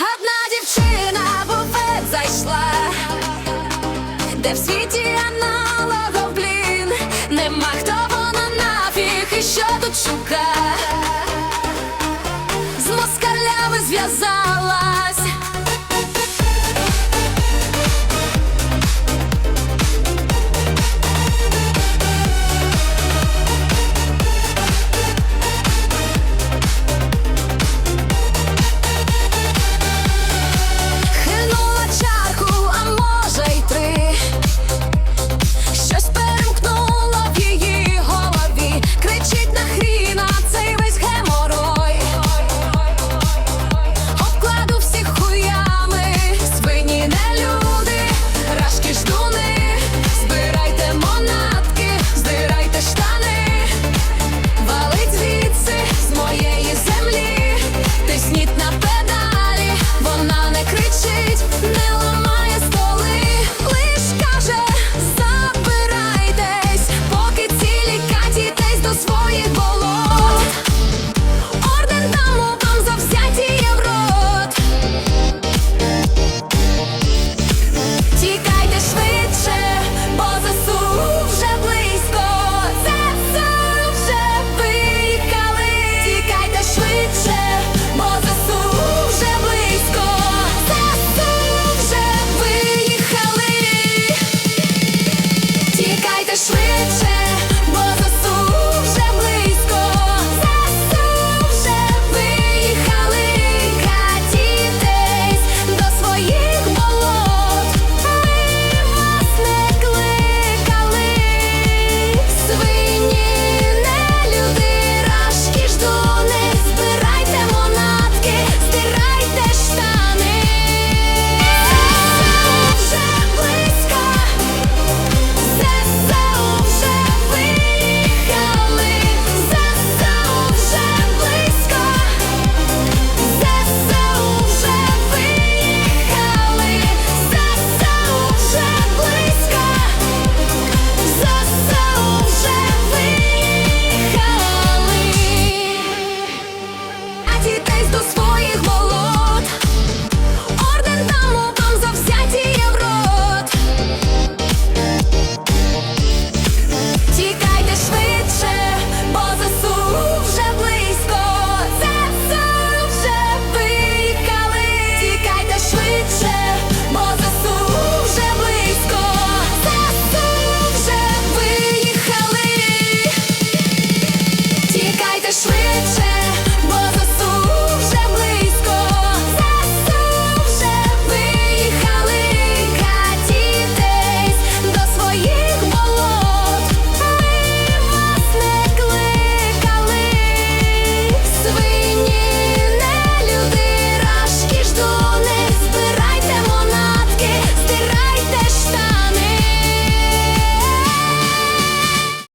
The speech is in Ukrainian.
Одна дівчина в буфет зайшла, де в світі аналогов,